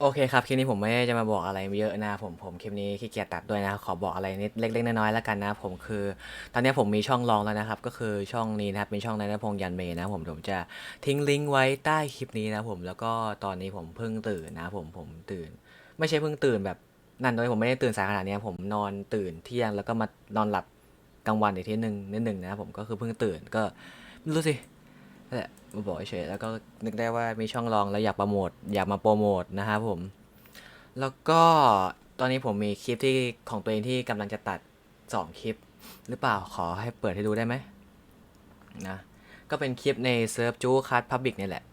โอเคครับ คลิปนี้ผมไม่ได้จะมาบอกอะไรเยอะนะผมผมคลิปนี้ขี้เกียจตัดด้วยนะ ขอบอกอะไรนิดเล็กๆน้อยๆแล้วกันนะ ผมคือ ตอนนี้ผมมีช่องรองแล้วนะครับ ก็คือช่องนี้นะครับเป็นช่องนายนพงษ์ยันเมย์นะผมผมจะทิ้งลิงก์ไว้ใต้คลิปนี้นะผมแล้วก็ตอนนี้ผมเพิ่งตื่นนะผมผมตื่น ไม่ใช่เพิ่งตื่นแบบนั่นด้วยผมไม่ได้ตื่นสายขนาดนี้ผมนอนตื่นเที่ยงแล้วก็มานอนหลับกลางวันอีกทีหนึ่งนิดหนึ่งนะผมก็คือเพิ่งตื่นก็ไม่รู้สิ มาบอกเฉยๆแล้วก็นึกได้ว่ามีช่องรองแล้วอยากโปรโมทอยากมาโปรโมทนะครับผม แล้วก็ตอนนี้ผมมีคลิปที่ของตัวเองที่กำลังจะตัด 2 คลิป หรือเปล่าขอให้เปิดให้ดูได้ไหมนะก็เป็นคลิปในเซิร์ฟจูคัสพับบิกนี่แหละ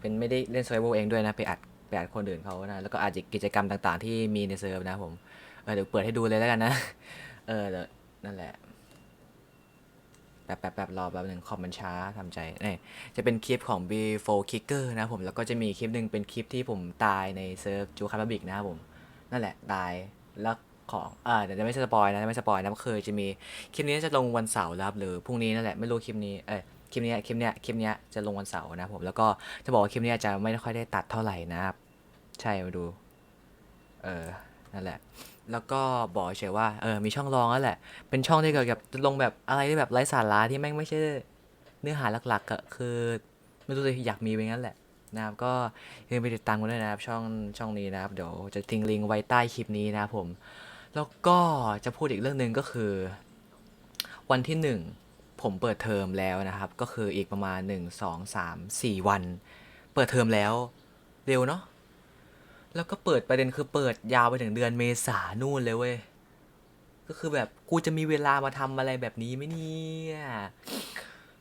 เป็นไม่ได้เล่นเซิร์เองด้วยนะ ไปอัดไปอัดคนอื่นเขานะแล้วก็อาจจะกิจกรรมต่างๆ ที่มีในเซิร์ฟนะผมเออเดี๋ยวเปิดให้ดูเลยแล้วกันนะ เออนั่นแหละ แป๊บแป๊บแป๊บรอแป๊บหนึ่งคอมมันช้าทำใจเนี่ยจะเป็นคลิปของ B4 Kicker นะผมแล้วก็จะมีคลิปหนึ่งเป็นคลิปที่ผมตายในเซิร์ฟจูคาร์บิกนะครับผม นั่นแหละตายแล้วของอ่าเดี๋ยวจะไม่สปอยนะไม่สปอยนะก็คือจะมีคลิปนี้จะลงวันเสาร์นะครับหรือพรุ่งนี้นั่นแหละไม่รู้คลิปนี้เอ้ยคลิปนี้คลิปนี้คลิปนี้จะลงวันเสาร์นะผมแล้วก็จะบอกว่าคลิปนี้จะไม่ค่อยได้ตัดเท่าไหร่นะครับ ใช่มาดู เออนั่นแหละ แล้วก็บอกเฉยว่าเออมีช่องรองแล้วแหละ เป็นช่องที่เกี่ยวกับลงแบบอะไรที่แบบไร้สาระที่แม่งไม่ใช่เนื้อหาหลักๆอะคือไม่รู้เลยอยากมีไปงั้นแหละนะครับก็อย่าลืมไปติดตามกันด้วยนะครับช่องช่องนี้นะครับเดี๋ยวจะทิ้งลิงก์ไว้ใต้คลิปนี้นะครับผม แล้วก็จะพูดอีกเรื่องหนึ่งก็คือ วันที่หนึ่งผมเปิดเทอมแล้วนะครับ ก็คืออีกประมาณหนึ่งสองสามสี่วัน เปิดเทอมแล้วเร็วเนาะ แล้วก็เปิดประเด็นคือเปิดยาวไปถึงเดือนเมษานู่นเลยเว้ย ก็คือแบบกูจะมีเวลามาทำอะไรแบบนี้ไหมเนี่ย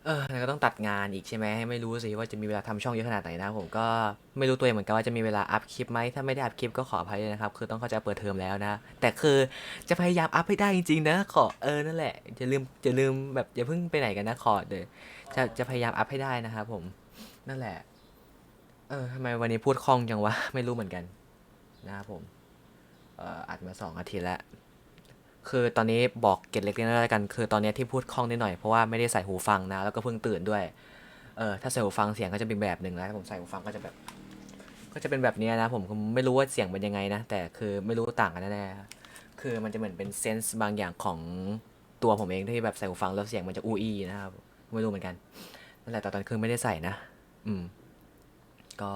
เออแล้วก็ต้องตัดงานอีกใช่ไหมไม่รู้สิว่าจะมีเวลาทำช่องเยอะขนาดไหนนะ ผมก็ไม่รู้ตัวเองเหมือนกันว่าจะมีเวลาอัพคลิปไหมถ้าไม่ได้อัพคลิปก็ขออภัยนะครับ คือต้องเข้าใจเปิดเทอมแล้วนะ แต่คือจะพยายามอัพให้ได้จริงๆนะขอเออนั่นแหละอย่าลืมอย่าลืมแบบอย่าเพิ่งไปไหนกันนะขอเดี๋ยวจะจะพยายามอัพให้ได้นะครับผมนั่นแหละ เออทำไมวันนี้พูดคล่องจังวะไม่รู้เหมือนกัน นะครับผมเอ่ออัดมาสองอาทิตย์แล้ว คือตอนนี้บอกเกร็ดเล็กๆน้อยๆแล้วกัน คือตอนนี้ที่พูดคล่องนิดหน่อย เพราะว่าไม่ได้ใส่หูฟังนะ แล้วก็เพิ่งตื่นด้วย เออ ถ้าใส่หูฟังเสียงก็จะเป็นแบบหนึ่งแล้วถ้าผมใส่หูฟังก็จะแบบ ก็จะเป็นแบบนี้นะผมไม่รู้ว่าเสียงเป็นยังไงนะ แต่คือไม่รู้ต่างกันแน่ๆคือมันจะเหมือนเป็นเซนส์บางอย่างของตัวผมเองที่แบบใส่หูฟังแล้วเสียงมันจะอูอีนะครับ ไม่รู้เหมือนกัน นั่นแหละแต่ตอนคือไม่ได้ใส่นะ อืม ก็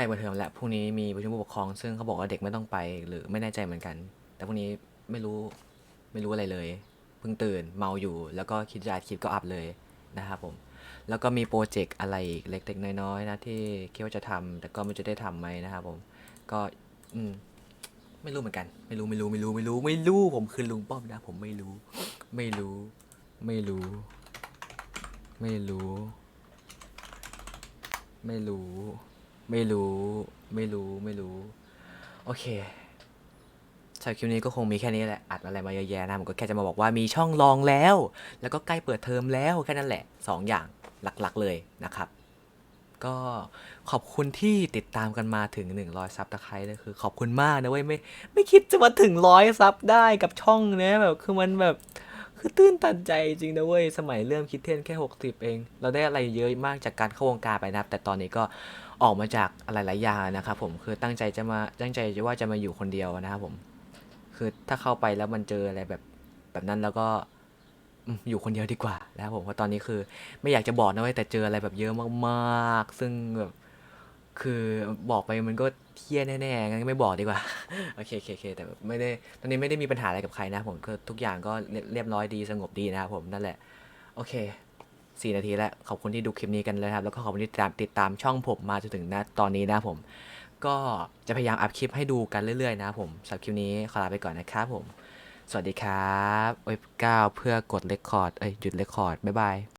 ล้เปิดเทอมแล้วพรุ่งนี้มีประชุมผู้ปกครอง ซึ่งเขาบอกว่าเด็กไม่ต้องไปหรือไม่แน่ใจเหมือนกัน แต่พรุ่งนี้ไม่รู้ไม่รู้อะไรเลยเพิ่งตื่นเมาอยู่ แล้วก็คิดจะอัดคลิปก็อัพเลยนะครับผม แล้วก็มีโปรเจกต์อะไรเล็กๆน้อยๆนะที่คิดว่าจะทำแต่ก็ไม่จะได้ทำไหมนะครับผม ก็อืมไม่รู้เหมือนกัน ไม่รู้ไม่รู้ไม่รู้ไม่รู้ ไม่รู้ผมคือลุงป้อมนะ ผมไม่รู้ ไม่รู้ ไม่รู้ ไม่รู้ ไม่รู้ ไม่รู้ ไม่รู้ไม่รู้ โอเคสำหรับคลิปนี้ก็คงมีแค่นี้แหละ อัดอะไรมาเยอะแยะนะ ผมก็แค่จะมาบอกว่ามีช่องรองแล้ว แล้วก็ใกล้เปิดเทอมแล้วแค่นั้นแหละสองอย่างหลักๆเลยนะครับ ก็ขอบคุณที่ติดตามกันมาถึง 100 ซับตะไคร้เลยคือ ขอบคุณมากนะเว้ยไม่ไม่คิดจะมาถึงร้อยซับได้กับช่องเนี้ยแบบคือมันแบบ คือตื้นตันใจจริงนะเว้ย สมัยเริ่มคิดเทนแค่ 60 เอง เราได้อะไรเยอะมากจากการเข้าวงการไปนะครับ แต่ตอนนี้ก็ออกมาจากอะไรหลายอย่างนะครับผมคือตั้งใจจะมาตั้งใจว่าจะมาอยู่คนเดียวนะครับผม คือถ้าเข้าไปแล้วมันเจออะไรแบบแบบนั้นแล้วก็อืมอยู่คนเดียวดีกว่านะครับผมเพราะตอนนี้คือ ไม่อยากจะบอกนะเว้ยแต่เจออะไรแบบเยอะมากๆ ซึ่งแบบ คือบอกไปมันก็เที่ยแน่ๆงั้นไม่บอกดีกว่า โอเคโอเคแต่ไม่ได้ตอนนี้ไม่ได้มีปัญหาอะไรกับใครนะผมคือทุกอย่างก็เรียบร้อยดีสงบดีนะครับผมนั่นแหละ โอเคสี่นาทีแล้ว ขอบคุณที่ดูคลิปนี้กันเลยครับ แล้วก็ขอบคุณที่ติดตามติดตามช่องผมมาจนถึงณตอนนี้นะผม ก็จะพยายามอัพคลิปให้ดูกันเรื่อยๆนะผมสำหรับคลิปนี้ขอลาไปก่อนนะครับผม สวัสดีครับโอ้ยก้าเพื่อกดเรคคอร์ดเอ้ยหยุดเรคคอร์ดบ๊ายบาย